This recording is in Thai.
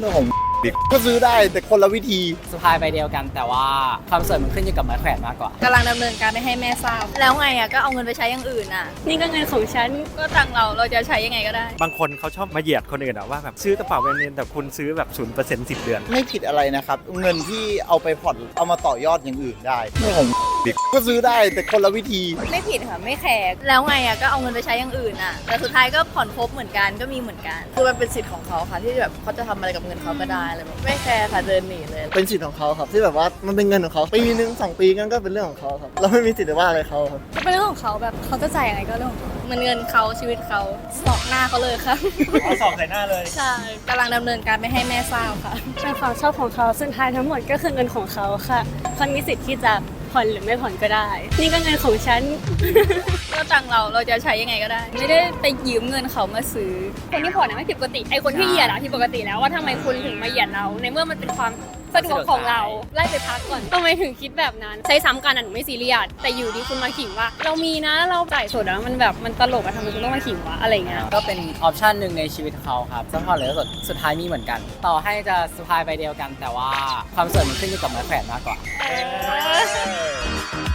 เรื่อ งของดิก็ซื้อได้แต่คนละวิธีสะพายใบเดียวกัน แต่ว่าความสวยมันขึ้นอยู่กับไม้แขวนมากกว่ากำลังดำเนินการไม่ให้แม่ทราบ แล้วไงอะก็เอาเงินไปใช้อย่างอื่นอะ นี่ก็เงินของฉันก็ตังค์เราเราจะใช้ยังไงก็ได้ บางคนเขาชอบมาเหยียดคนอื่นอะว่าแบบซื้อกระเป๋าแบรนด์เนมแต่คุณซื้อแบบศูนย์เปอร์เซ็นต์สิบเดือน ไม่ผิดอะไรนะครับ เงินที่เอาไปผ่อนเอามาต่อยอดอย่างอื่นได้เรื่องของดิก็ซื้อได้แต่คนละวิธี ไม่ผิดค่ะไม่แคร์แล้วไงอะก็เอาเงินไปใช้อย่างอื่นอะแต่สุดท้ายก็ผ่อนครบเหมือนกันก็มีเหมือนกันคือมันเป็นสิทธิ์ของเขาค่ะที่แบบเขาจะทำอะไรกับเงินเขาก็ได้อะไรแบบไม่แคร์ค่ะเดินหนีเลย เป็นสิทธิ์ของเขาครับที่แบบว่ามันเป็นเงินของเขาปีหนึ่งสองปีกันก็เป็นเรื่องของเขาครับเราไม่มีสิทธิ์ไปว่าอะไรเขาครับเป็นเรื่องของเขาแบบเขาจะจ่ายยังไงก็เรื่องของเขามันเงินเขาชีวิตเขาสอกหน้าเขาเลยค่ะ เอาสอบใส่หน้าเลย ใช่กำลังดำเนินการไม่ให้แม่ทราบค่ะ เป็นความชอบของเขาสุดท้ายทั้งหมดก็คือเงินของเขาค่ะเขามีสิทธิ์ที่จะ ผ่อนหรือไม่ผ่อนก็ได้ นี่ก็เงินของฉัน ก็ตังเราเราจะใช้ยังไงก็ได้ ไม่ได้ไปยืมเงินเขามาซื้อ คนที่ผ่อนนะไม่ผิดปกติไอคนที่เหยียดอะผิดปกติแล้วว่าทำไมคุณถึงมาเหยียดเรา ในเมื่อมันเป็นความ สะดวกของเราไล่ไปพักก่อนทำไมถึงคิดแบบนั้น ใช้ซ้ำกันอะหนูไม่ซีเรียสแต่อยู่ดีคุณมาขิงว่า เรามีนะเราจ่ายสดแล้วมันแบบมันตลกอะทำไมคุณต้องมาขิงวะอะไรเงี้ยก็เป็นออปชันหนึ่งในชีวิตเขาครับสะพายหรือสดสุดท้ายมีเหมือนกัน ต่อให้จะสะพายใบเดียวกัน แต่ว่าความสวยมันขึ้นอยู่กับไม้แขวนมากกว่าเออ